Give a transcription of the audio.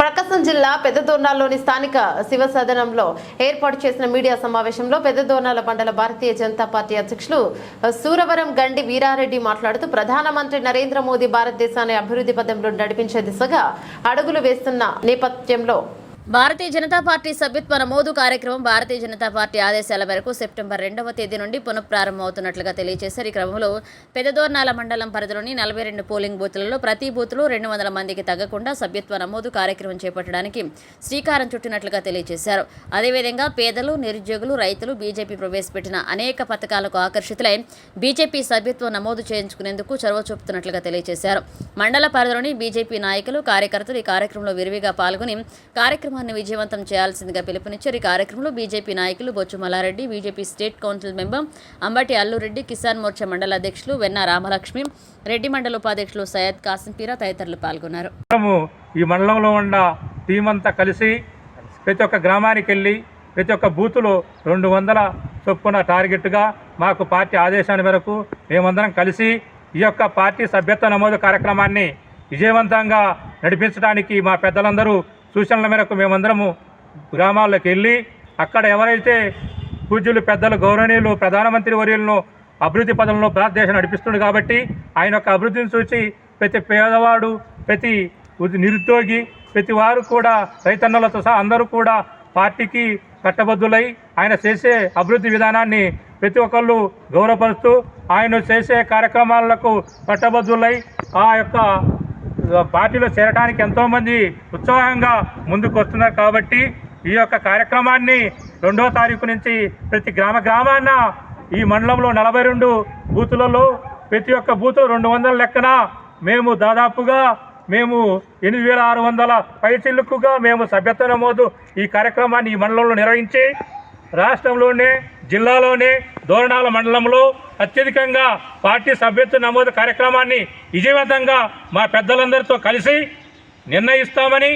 ప్రకాశం జిల్లా పెద్దదోర్నాల్లోని స్థానిక శివ సదనంలో ఏర్పాటు చేసిన మీడియా సమావేశంలో పెద్దదోర్నాల మండల భారతీయ జనతా పార్టీ అధ్యక్షులు సూరవరం గండి వీరారెడ్డి మాట్లాడుతూ ప్రధానమంత్రి నరేంద్ర మోదీ భారతదేశాన్ని అభివృద్ధి పదంలో నడిపించే దిశగా అడుగులు వేస్తున్న నేపథ్యంలో భారతీయ జనతా పార్టీ సభ్యత్వ నమోదు కార్యక్రమం భారతీయ జనతా పార్టీ ఆదేశాల మేరకు సెప్టెంబర్ రెండవ తేదీ నుండి పునఃప్రారంభమవుతున్నట్లుగా తెలియజేశారు. ఈ క్రమంలో పెదదోర్నాల మండలం పరిధిలోని నలభై రెండు పోలింగ్ బూత్లలో ప్రతి బూత్లో రెండు వందల మందికి తగ్గకుండా సభ్యత్వ నమోదు కార్యక్రమం చేపట్టడానికి శ్రీకారం చుట్టినట్లుగా తెలియజేశారు. అదేవిధంగా పేదలు నిరుద్యోగులు రైతులు బీజేపీ ప్రవేశపెట్టిన అనేక పథకాలకు ఆకర్షితులై బీజేపీ సభ్యత్వం నమోదు చేయించుకునేందుకు చొరవ చూపుతున్నట్లుగా తెలియజేశారు. మండల పరిధిలోని బీజేపీ నాయకులు కార్యకర్తలు ఈ కార్యక్రమంలో విరివిగా పాల్గొని కార్యక్రమం కార్యక్రమాన్ని విజయవంతం చేయాల్సిందిగా పిలుపునిచ్చారు. ఈ కార్యక్రమంలో బీజేపీ నాయకులు Bochchu Mallareddy BJP state council member Ambati Allureddy Kisan Morcha మండల అధ్యక్షులు వెన్న రామలక్ష్మి రెడ్డి మండల ఉపాధ్యక్షులు సయ్యద్ కాసింపీరా తదితరులు పాల్గొన్నారు. మనము ఈ మండలంలో ఉన్న టీం అంతా కలిసి ప్రతి ఒక్క గ్రామానికి వెళ్ళి ప్రతి ఒక్క బూతులో రెండు వందల చొప్పున టార్గెట్గా మాకు పార్టీ ఆదేశాల మేరకు మేమందరం కలిసి ఈ యొక్క పార్టీ సభ్యత్వ నమోదు కార్యక్రమాన్ని విజయవంతంగా నడిపించడానికి మా పెద్దలందరూ సూచనల మేరకు మేమందరము గ్రామాల్లోకి వెళ్ళి అక్కడ ఎవరైతే పూజ్యులు పెద్దలు గౌరవనీయులు ప్రధానమంత్రి వర్యులను అభివృద్ధి పదంలో భారతదేశం నడిపిస్తుంది కాబట్టి ఆయన యొక్క అభివృద్ధిని చూసి ప్రతి పేదవాడు ప్రతి ఉద్- నిరుద్యోగి ప్రతి వారు కూడా రైతన్నలతో సహా అందరూ కూడా పార్టీకి కట్టబద్దులై ఆయన చేసే అభివృద్ధి విధానాన్ని ప్రతి ఒక్కళ్ళు గౌరవపరుస్తూ ఆయన చేసే కార్యక్రమాలకు కట్టబద్దులై ఆ యొక్క పార్టీలో చేరడానికి ఎంతోమంది ఉత్సాహంగా ముందుకు వస్తున్నారు కాబట్టి ఈ యొక్క కార్యక్రమాన్ని రెండో తారీఖు నుంచి ప్రతి గ్రామ గ్రామాన ఈ మండలంలో నలభై రెండు బూతులలో ప్రతి ఒక్క బూతు రెండు వందల లెక్కన మేము దాదాపుగా మేము ఎనిమిది వేల ఆరు వందల పైచిల్లుకుగా మేము సభ్యత్వ నమోదు ఈ కార్యక్రమాన్ని ఈ మండలంలో నిర్వహించి రాష్ట్రంలోనే జిల్లాలోనే దోరణాల మండలంలో అత్యధికంగా పార్టీ సభ్యత్వ నమోదు కార్యక్రమాన్ని విజయవంతంగా మా పెద్దలందరితో కలిసి నిర్ణయిస్తామని